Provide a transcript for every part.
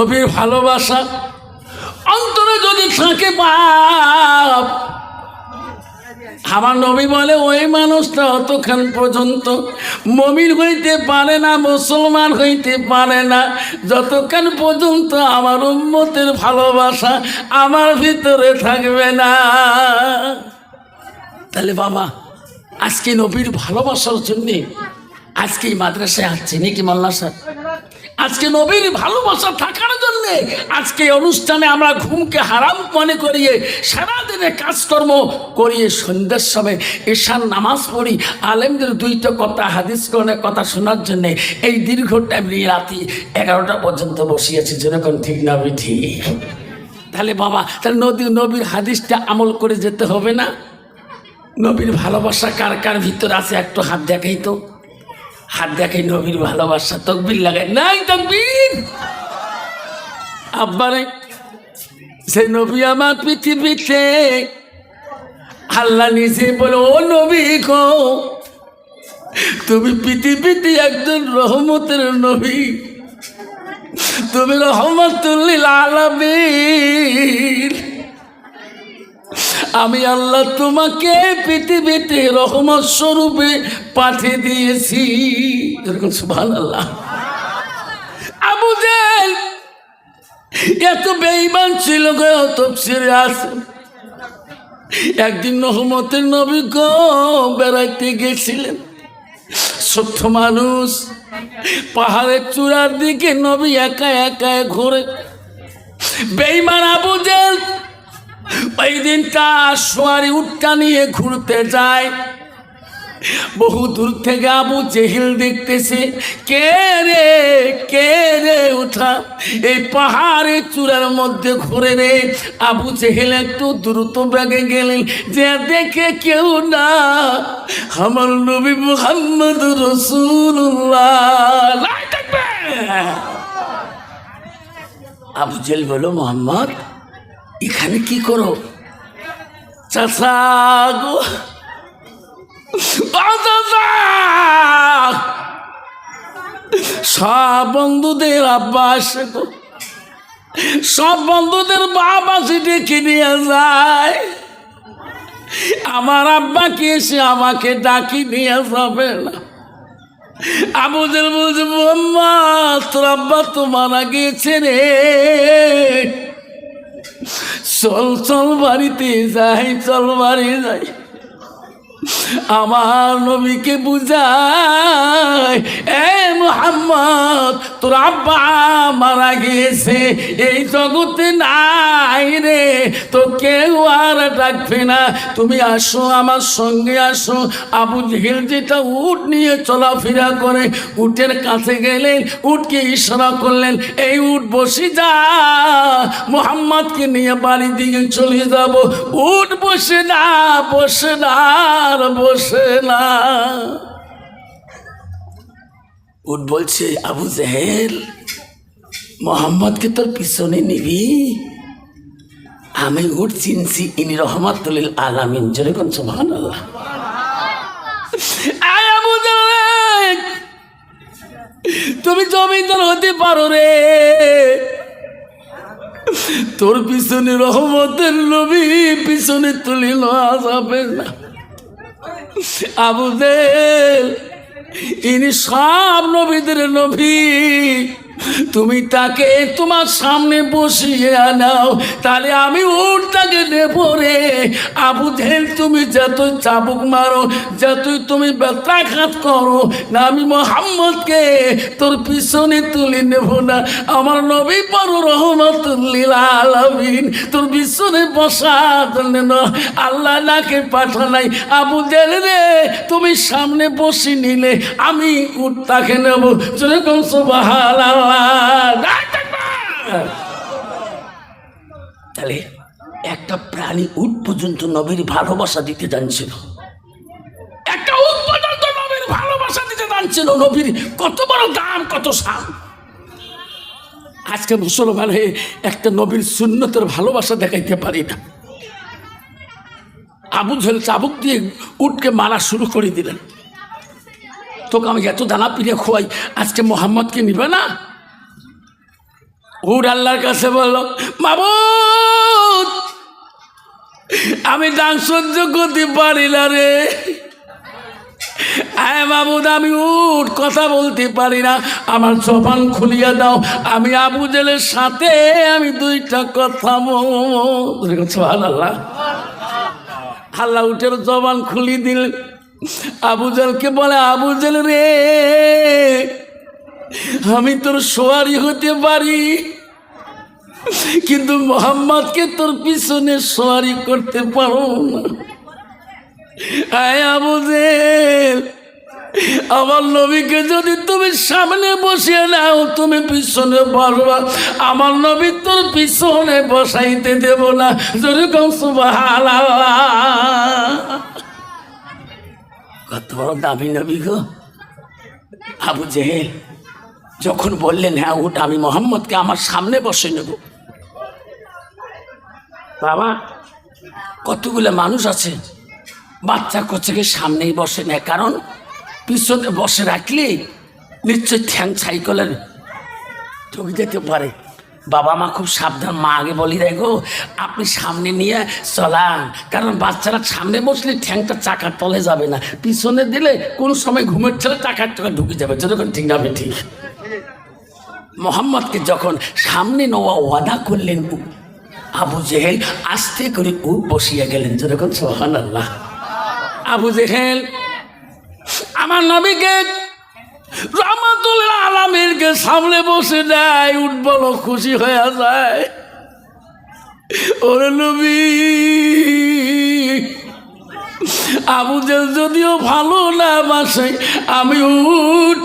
নবীর ভালোবাসা। অন্তরে যদি থাকে পাপ, আমার নবী বলে, ওই মানুষটা অতক্ষণ পর্যন্ত মমিন হইতে পারে না, মুসলমান হইতে পারে না। যতক্ষণ পর্যন্ত আমার উন্মতের ভালোবাসা আমার ভিতরে থাকবে না। তাহলে বাবা, আজকে নবীর ভালোবাসার জন্যে আজকে মাদ্রাসায় আসছে, নাকি মোল্লা স্যার আজকে নবীর ভালোবাসা থাকার জন্য আজকে অনুষ্ঠানে আমরা ঘুমকে হারাম মনে করিয়ে সারাদিনে কাজকর্ম করিয়ে সন্ধ্যার সময় ঈশান নামাজ পড়ি, আলেমদের দুইটা কথা, হাদিস করণের কথা শোনার জন্য এই দীর্ঘ টাইম রাতি এগারোটা পর্যন্ত বসিয়েছি। যেরকম ঠিক না ঠিক। তাহলে বাবা, তাহলে নদী, নবীর হাদিসটা আমল করে যেতে হবে না? নবীর ভালোবাসা কার কার ভিতর আছে? একটু হাত দেখাই তো। হাত দেখাই নবীর ভালোবাসা তকবির লাগাই নাই তকবির! আব্বারে, সে নবী আমার পৃথিবীতে, আল্লাহ নিজে বলে, ও নবী গো, তুমি পৃথিবীতে একজন রহমতের নবী। তুমি রহমতুল্লিল আলামিন। আমি আল্লাহ তোমাকে পৃথিবীতে রহমত স্বরূপে পাঠিয়ে দিয়েছি। এরকম সুভান আল্লাহ এত বেইমান ছিল গো আছে একদিন রহমতের নবী গো বেড়াইতে গেছিলেন। ছোট্ট মানুষ, পাহাড়ের চূড়ার দিকে নবী একা একা ঘোরে। বেইমান আবু জেল ওই দিন তার সোয়ারি উটটা নিয়ে ঘুরতে যায়। বহু দূর থেকে আবু জেহিল দেখতেছে, কে রে কে রে উঠা? এই পাহাড়ের চূড়ার মধ্যে ঘুরে রে। আবু জেহিল একটু দ্রুত বেগে গেলেন, যে দেখে কেউ না, আমার নবী মোহাম্মদ রসুল্লাহ আবু জেল বলো মোহাম্মদ এখানে কি করো? চাষা গো। সব বন্ধুদের আব্বা আসে গো। সব বন্ধুদের বাবা ডেকে নিয়ে যায়। আমার আব্বাকে এসে আমাকে ডাকি নিয়ে যাবে না। আবুদের বলছে, মোহাম্মদ, তোর আব্বা তো মারা গিয়েছে রে। চল চল বাড়িতে যাই চল বাড়ি যাই। আমার নবীকে বুঝায়, এ মোহাম্মদ, তোর আব্বা মারা গিয়েছে, এই জগতে নাই রে, তো কেউ আর ডাকবে না। তুমি আসো, আমার সঙ্গে আসো। আবু জেহেল যেটা উট নিয়ে চলাফেরা করে, উটের কাছে গেলেন, উটকে ইশারা করলেন, এই উট বসে যা, মোহাম্মদকে নিয়ে বাড়ির দিকে চলে যাব। উট বসে না বসে না বসে না। উট বলছে, আবু জেহেল, মোহাম্মদকে তোর পিছনে নিবি? আমি উঠ চিনছি, ইনি রহমাতুল আলামিন। জোরে কোন সুবহান আল্লাহ তুমি জমিদার হতে পারো রে। তোর পিছনে রহমতের নবী, পিছনে তুলিল যাবে না। আবুদের ইনি সব নবীদের নবী। তুমি তাকে তোমার সামনে বসিয়ে আনাও তাহলে আমি উঠ তাকে নেব রে। আবু জেল তুমি যতই চাবুক মারো, যতই তুমি ব্যথাঘাত করো না আমি মোহাম্মদকে তোর পিছনে তুলে নেব না। আমার নবী বড় রহমতুল্লিল আলামিন, তোর পিছনে বসা না আল্লাহ নাকে পাঠালাই আবু জেল রে, তুমি সামনে বসে নিলে আমি উঠ তাকে নেব যেরকম সুবাহান তাহলে একটা প্রাণী উট পর্যন্ত নবীর ভালোবাসা দিতে জানছিল। একটা উট পর্যন্ত নবীর ভালোবাসা দিতে জানছিল। নবীর কত বড় দাম, কত সাম আজকে মুসলমান হয়ে একটা নবীর সুন্নতের ভালোবাসা দেখাইতে পারি না। আবু ঝেল চাবুক দিয়ে উটকে মারা শুরু করে দিলেন। তোকে আমি এত দানা পিড়ে খোয়াই, আজকে মোহাম্মদকে নিবে না? উট আল্লাহর কাছে বলল, মাবুদ, আমি ডাক সহ্য করতে পারি না রে। হ্যাঁ বাবুদ আমি উঠ কথা বলতে পারি না। আমার জবান খুলিয়া দাও। আমি আবু জেলের সাথে, আমি দুইটা কথা আল্লাহ আল্লাহ উঠের জবান খুলি দিল আবু জেলকে বলে, আবু জেল রে আমি তোর সোয়ারি হতে পারি। কিন্তু মোহাম্মদকে তোর পিছনে সোয়ারি করতে পারো না। আমার নবীকে যদি তুমি সামনে বসিয়ে নাও, তুমি পিছনে বসবা আমার নবী তোর পিছনে বসাইতে দেব না। যদি কত বড় দামি নবী গো। আবু জেহেল। যখন বললেন হ্যাঁ উঠ, আমি মোহাম্মদকে আমার সামনে বসে নেব। বাবা, কতগুলো মানুষ আছে, বাচ্চা কোচেকে সামনেই বসে নেয়। কারণ, পিছনে বসে রাখলে নিশ্চয়ই ঠ্যাং সাইকেলের ঠকে যেতে পারে। বাবা মা খুব সাবধান। মা আগে বলি, দেখো আপনি সামনে নিয়ে চলান। কারণ, বাচ্চারা সামনে বসলে ঠ্যাংটা চাকার তলে যাবে না। পিছনে দিলে কোন সময় ঘুমের ছেলে চাকার টাকা ঢুকে যাবে, যতক্ষণ ঠিক না ঠিক। মোহাম্মদকে যখন সামনে নেওয়া ওয়াদা করলেন, আবু জেহেল আস্তে করে উঠ বসিয়া গেলেন। যেরকম সোহান আল্লাহ আবু জেহেল, আমার নবীকে রহমাতুল্লাহ আলামিনকে সামনে বসে দেয়, উঠ বড় খুশি হয়ে যায়। ওরে নবী আবু জেল যদিও ভালো না বাসে আমি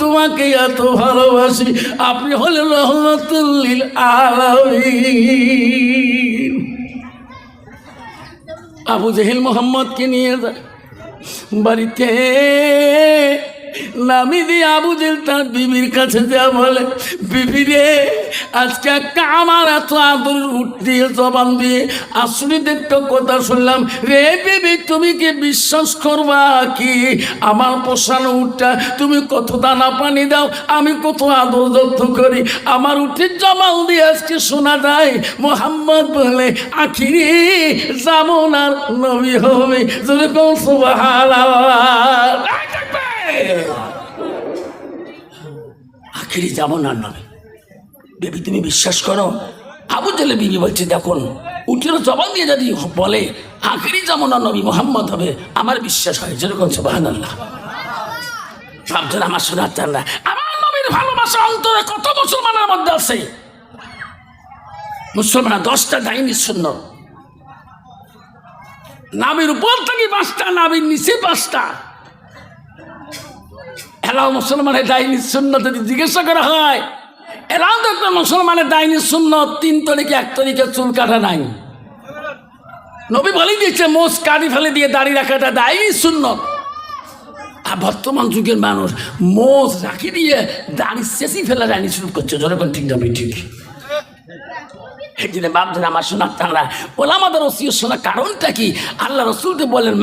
তোমাকে এত ভালোবাসি। আপনি হলেন রহমতুল্লিল আলামিন। আবু জেহেল মোহাম্মদকে নিয়ে যায় বাড়িতে নামি দিয়ে আবু জেল তার বিবির কাছে যা বলে, বিবি রে, আজকে একটা আমার এত আদর উঠ দিয়ে জবান দিয়ে আসলে একটা কথা শুনলাম। রে বিবি, তুমি কি বিশ্বাস করবা কি? আমার পোষানো উঠটা তুমি কত দানা পানি দাও, আমি কত আদর যত্ন করি। আমার উঠের জমাল দিয়ে আজকে শোনা যায়, মোহাম্মদ বলে, আখিরি আর নবী হবে। যেরকম সুবাহ আখিরি যেমন আর নবী বেবি, তুমি বিশ্বাস করো? আবু জেলে বিবি বলছে, দেখুন উঠের জবান দিয়ে যদি বলে, আখিরি যেমন আর নবী মোহাম্মদ হবে, আমার বিশ্বাস হয়, যেরকম সুবাহান আল্লাহ ভাবছেন আমার শোনার চান না। আমার নবীর ভালোবাসা অন্তরে কত মুসলমানের মধ্যে আছে? মুসলমান দশটা ডাইনি শূন্য। নামের উপর থেকে পাঁচটা নামের নিচে পাঁচটা। এলাও মুসলমানের ডাইনি শূন্য যদি জিজ্ঞাসা করা হয়, এলাও তো একটা মুসলমানের ডাইনি শূন্য তিন তরিকে, এক তরিকে চুল কাটা নাই। নবী বলেই দিয়েছে, মোষ কাটি ফেলে দিয়ে দাড়ি রাখাটা ডাইনি শূন্য আর বর্তমান যুগের মানুষ মোষ রাখি দিয়ে দাড়ি চেঁচি ফেলা ডাইনি শুরু করছে। যখন ঠিক না ঠিক জন্য বাপদের আমার শোনার তারা বলে, আমাদের ওসিও শোনা কারণটা কি? আল্লাহ রসুলকে বলেন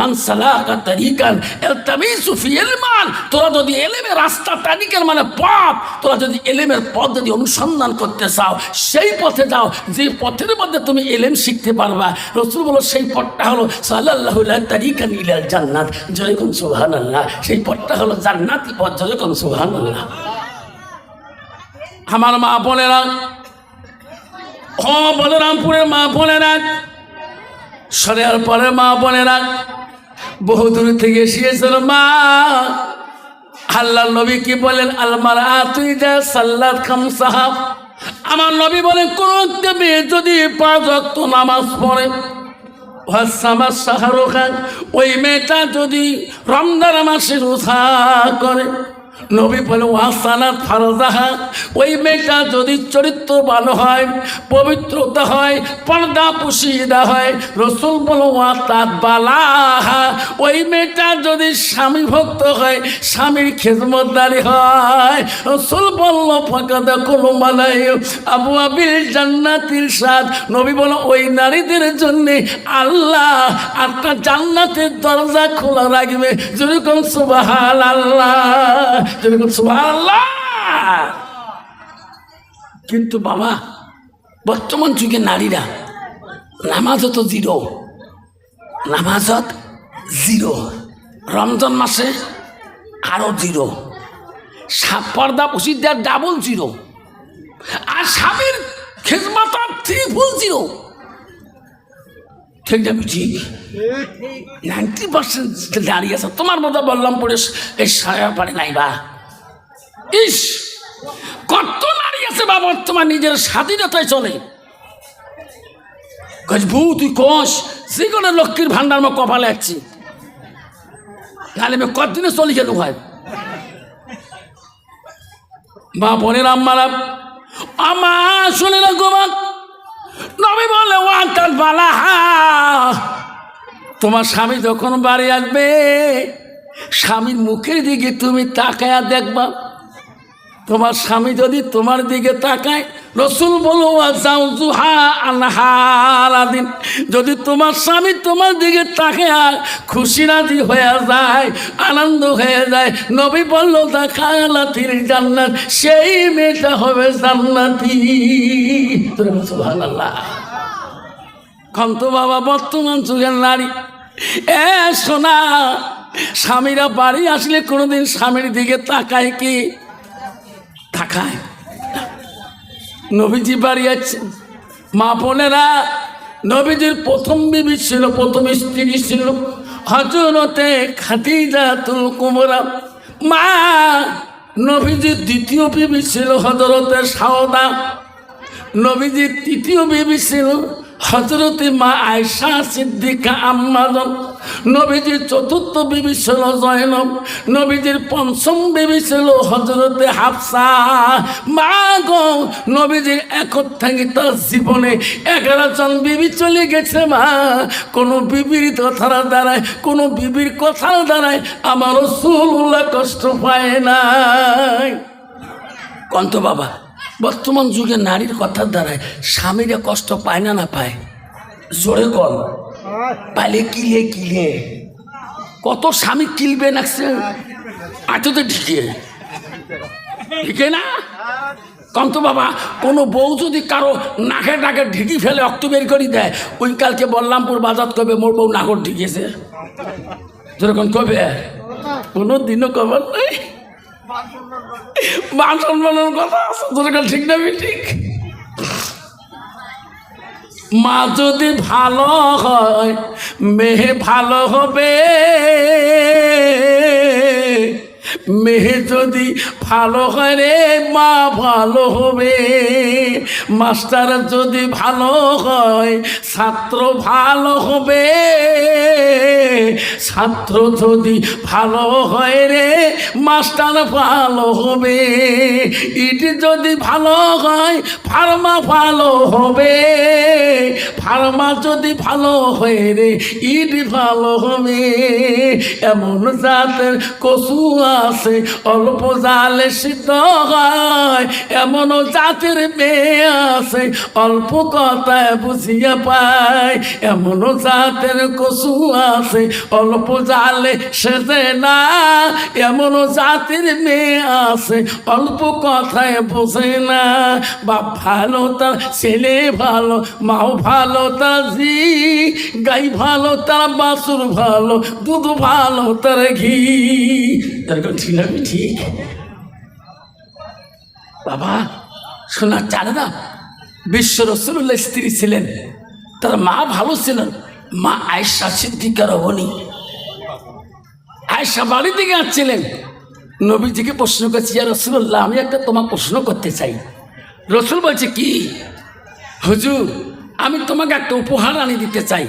ইলমান। তোরা যদি এলেমের রাস্তা তারিকের মানে পথ তোরা যদি এলেমের পথ যদি অনুসন্ধান করতে চাও, সেই পথে যাও, যে পথের মধ্যে তুমি এলেম শিখতে পারবা। রসুল বলো সেই পথটা হলো সাল্লাহ তারিকান ইলাল জান্নাত। জয়কুন সুবহানাল্লাহ। সেই পথটা হলো জান্নাতি পথ জয়কুন সুবহানাল্লাহ। আমার মা বোনেরা ও বলরামপুরের মা বোনেরা। সরেয়ার পরে মা বোনেরা। বহু দূর থেকে এসেছিল মা। আল্লাহ নবী কি বলেন আলমার তুই যা সাল্লাদ খাম সাহাব আমার নবী বলেন কোন একটা মেয়ে যদি পাঁচ অক্ত নামাজ পড়ে ওয়াসামাস সাহারো খান, ওই মেয়েটা যদি রমজান মাসে রোজা করে নবী বলে ওয়াসানাত ফারজাহা ওই মেয়েটা যদি চরিত্রবান হয়, পবিত্রতা হয়, পর্দা পুশিদা হয়, রসুল বলো ওয়াতাত বালাহা। ওই মেয়েটা যদি স্বামী ভক্ত হয়, স্বামীর খেদমতদারি হয়, রসুল বলল ফাঁকাদা কোনো মালাই আবু আবিল জান্নাতির সাদ। নবী বলো ওই নারীদের জন্যে আল্লাহ আপনার জান্নাতের দরজা খোলা রাখবে। যেরকম সুবাহাল আল্লাহ আল্লাহ কিন্তু বাবা, বর্তমান যুগে নারীরা নামাজত জিরো। নামাজত জিরো। রমজান মাসে আরও জিরো। পর্দা পুষিদার ডাবল জিরো। আর স্বামীর খেজমাত ত্রিপুল জিরো। ঠিক না ঠিক নাইনটি পার্সেন্ট দাঁড়িয়ে আছে, তোমার মতো বললাম পড়ে এই সারা পারে নাই বা? ইস, কত নারী আছে বা বর্তমান নিজের স্বাধীনতায় চলে। বউ তুই কস যে কোনো লক্ষ্মীর ভান্ডার মা কপালে আছি। তাহলে আমি কতদিনে চলে গেল ভাই? মা বোনের আম্মারা, আমা, শুনে না গোমান নবী বলে ওয়ান তোমার স্বামী যখন বাড়ি আসবে স্বামীর মুখের দিকে তুমি তাকায়া দেখবা তোমার স্বামী যদি তোমার দিকে তাকায়, রসুল বলো আনহারাদিন। যদি তোমার স্বামী তোমার দিকে তাকায়, খুশি রাজি হয়ে যায়, আনন্দ হয়ে যায়, নবী বলল দেখা দেখালাতির জান্নাত, সেই মেয়েটা হবে জান্নাতি। কন্ত বাবা বর্তমান যুগের নারী। এ, সোনা, স্বামীরা বাড়ি আসলে কোনোদিন স্বামীর দিকে তাকায় কি? তাকায় নবীজি বাড়ি আছেন মা বোনেরা, নবীজির প্রথম বিবি ছিল, প্রথম স্ত্রী ছিল হজরতে খাদিজাতুল কুমরা মা, নবীজির দ্বিতীয় বিবি ছিল হজরতে সাওদা। নবীজির তৃতীয় বিবি ছিল হজরতে মা আয়সা সিদ্দিকা আম্মাজন নবীজির চতুর্থ বিবি ছিল জয়নব, নবীজির পঞ্চম বিবি ছিল হজরতে হাফসা। মা গো, নবীজির তার জীবনে এগারো জন বিবি চলে গেছে মা। কোনো বিবির কথার দ্বারায়, কোনো বিবির কথার দ্বারায় আমার রসুল্লাহ কষ্ট পায় নাই। কন্ত বাবা বর্তমান যুগে নারীর কথার দ্বারায় স্বামীরা কষ্ট পায় না না পায়? জোরে কল পাইলে কিলে কিলে। কত স্বামী কিলবে নাকছে আটো তো ঢিকে না? কন্ত বাবা, কোনো বউ যদি কারও নাকে ডাকে ঢিকি ফেলে অক্ট বের করে দেয়, ওই কালকে বললামপুর বাজার কবে মোর বউ নাগর ঢিকেছে। যেরকম কবে? কোনো দিনও কবার নেই। মান সম্মানের কথা আছে তোর ঠিক না ঠিক? মা যদি ভালো হয় মেহে ভালো হবে। মেহে যদি ভালো হয় রে, মা ভালো হবে। মাস্টার যদি ভালো হয়, ছাত্র ভালো হবে। ছাত্র যদি ভালো হয় রে, মাস্টার ভালো হবে। ইট যদি ভালো হয়, ফার্মা ভালো হবে। ফার্মা যদি ভালো হয় রে, ইট ভালো হবে। এমন জাতের কচু আছে, অল্প জালে সিদ্ধ হয় এমন জাতের মেয়ে আছে, অল্প কথায় বুঝিয়ে পায় এমন জাতের কচু আছে, অল্প জালে সেজে না এমন জাতির মেয়ে আছে, অল্প কথায় বোঝে না, বাপ ভালো তার ছেলে ভালো, মাও ভালো তার জি গাই ভালো তার বাসুর ভালো, দুধ ভালো তার ঘি। তার ঠিক ঠিক। বাবা জানে না বিশ্ব রসুল্লাহ স্ত্রী ছিলেন। তার মা ভালো ছিলেন। মা আয়সা সিদ্দিকার অবনী। আয়সা বাড়ি থেকে আসছিলেন। নবীজিকে প্রশ্ন করছি, ইয়া রসুল্লাহ আমি একটা তোমার প্রশ্ন করতে চাই। রসুল বলছে, কি? হুজুর, আমি তোমাকে একটা উপহার আনি দিতে চাই।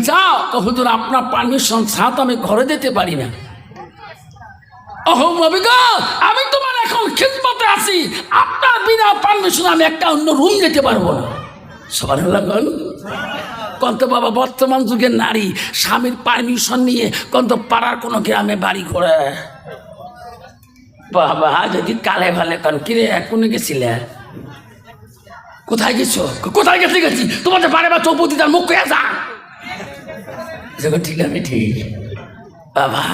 যাও হুজুর, আপনার পারমিশন ছাড়া আমি ঘরে যেতে পারি না। আমি তোমার এখন খিদমতে আছি। আপনার বিনা পারমিশন আমি একটা অন্য রুম যেতে পারব না। সবার লাগন কন্ত বাবা, বর্তমান যুগের নারী, স্বামীর পারমিশন নিয়ে কন্ত পাড়ার কোনো গ্রামে বাড়ি করে বাবা, যদি কালে ভালে কান, কিরে, কোনে গেছিলে? কোথায় গেছো? কোথায় গেছে গেছি? তোমাদের বারে বা চৌপতি তার মুখ যা। ঠিক আমি ঠিক। বাবা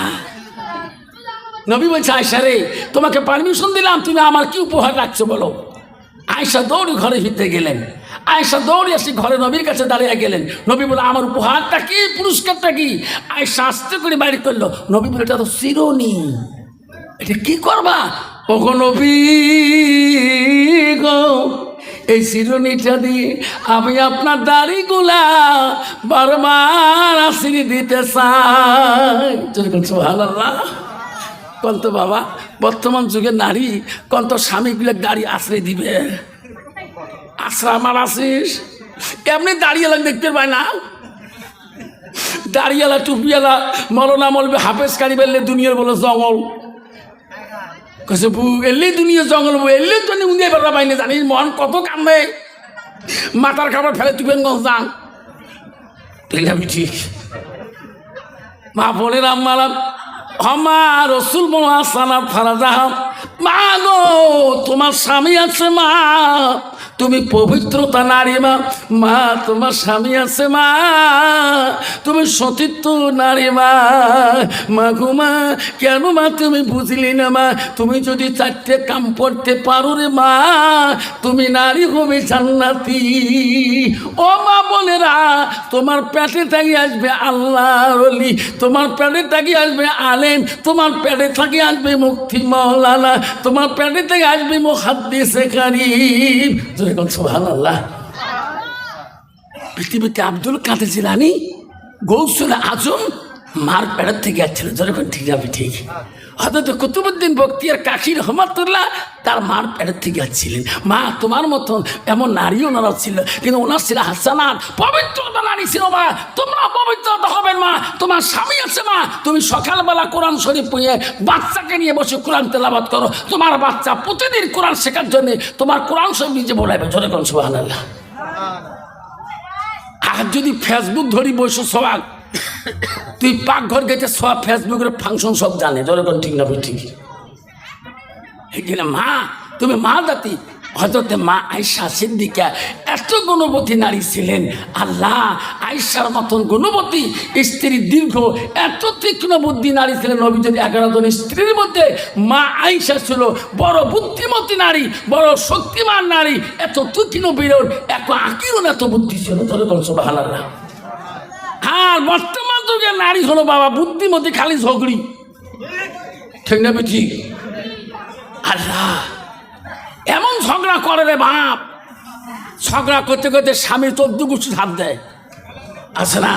নবী বলছে, আয়সা রে, তোমাকে পারমিশন দিলাম, তুমি আমার কি উপহার রাখছো বলো? আয়সা দৌড়ে ঘরে ভিতরে গেলেন। আয়সা দৌড়ে এসে ঘরে নবীর কাছে দাঁড়িয়ে গেলেন। নবী বলে আমার উপহারটা কি? পুরস্কারটা কি? আয়সা আস্তে করে বাইরে করল। নবী বলে এটা তো চিরনি এটা কি করবা? ওগো নবী গো, এই চিরুনিটা দিয়ে আমি আপনার দাড়িগুলা বারবার আসিনি দিতে চাই। ভালো কন্ত বাবা, বর্তমান যুগে নারী, কন্ত স্বামীগুলো দাড়ি আশ্রয় দিবে। আশ্রয় আমার আসিস এমনি দাঁড়িয়ে দেখতে পায় না। দাঁড়িয়েলা, টুপিয়ালা মরনা মলবে হাফেজ কারি বেললে দুনিয়ার বলে জঙ্গল। কাছে বু এলে দুনিয়া জঙ্গল, বউ, এলে তো উনি বেড়া পাইনি জানিস, মন কত কান্দে। মাথার খাবার ফেলে তুই গঞ্জ যান। আমি ঠিক। মা বোনের আম্মালাম হমা রসুল মহাসানা ফারাজাহ মা গো তোমার স্বামী আছে মা। তুমি পবিত্রতা নারী মা। মা, তোমার স্বামী আছে মা। তুমি সতীত্ব নারী মা। মা গো মা, কেন মা তুমি বুঝলি না মা? তুমি যদি চারটে কাম করতে পারো রে মা, তুমি নারী হবে জান্নাতি। ও মা বোনেরা, তোমার পেটে থাকি আসবে আল্লাহ অলি তোমার পেটে থাকি আসবে আলেম। তোমার পেটে থাকি আসবে মুক্তি মৌলানা। তোমার পেটে থেকে আসবে মুহাদ্দিসে কারিম। যেরকম সোহান আল্লাহ পৃথিবীতে আব্দুল কাদের জিলানি, গৌসুল আজম মার প্যাডার থেকে যাচ্ছিল যখন ঠিক যাবে ঠিক। হয়তো কুতুবুদ্দিন বক্তিয়ার কাশির রহমতুল্লাহ তার মার পেটের থেকে আসছিলেন মা, তোমার মতন এমন নারী ওনারা ছিল, কিন্তু ওনার ছিল হাসানার পবিত্রতা নারী ছিল মা। তোমরা পবিত্রতা হবেন মা। তোমার স্বামী আছে মা। তুমি সকালবেলা কোরআন শরীফ পড়িয়ে বাচ্চাকে নিয়ে বসে কোরআন তেলাবাদ করো। তোমার বাচ্চা প্রতিদিন কোরআন শেখার জন্য তোমার কোরআন শরীফ নিজে বলাইবে। জোরে কোন সুবাহ আর যদি ফেসবুক ধরি বসে সবাক তুই পাকঘর গেছে সব ফেসবুকের ফাংশন সব জানে যখন ঠিক না ঠিক। মা, তুমি মা জাতি হজরতে মা আয়সা সিদ্দিকা এত গুণবতী নারী ছিলেন, আল্লাহ আয়সার মতন গুণবতী স্ত্রী দীর্ঘ, এত তীক্ষ্ণ বুদ্ধি নারী ছিলেন যদি এগারো জন স্ত্রীর মধ্যে মা আয়সা ছিল, বড় বুদ্ধিমতী নারী, বড় শক্তিমান নারী, এত তীক্ষ্ণ বিরোধ, এত আকিরণ, এত বুদ্ধি ছিল ধরে বলছো ভালো আর বর্তমান যুগের নারী হলো বাবা, বুদ্ধিমতী খালি ঝগড়ি। ঠিক না বুঝি আল্লাহ, এমন ঝগড়া করে রে বাপ। ঝগড়া করতে করতে স্বামী চোদ্দ গুষ্টি হাত দেয়। আছে না?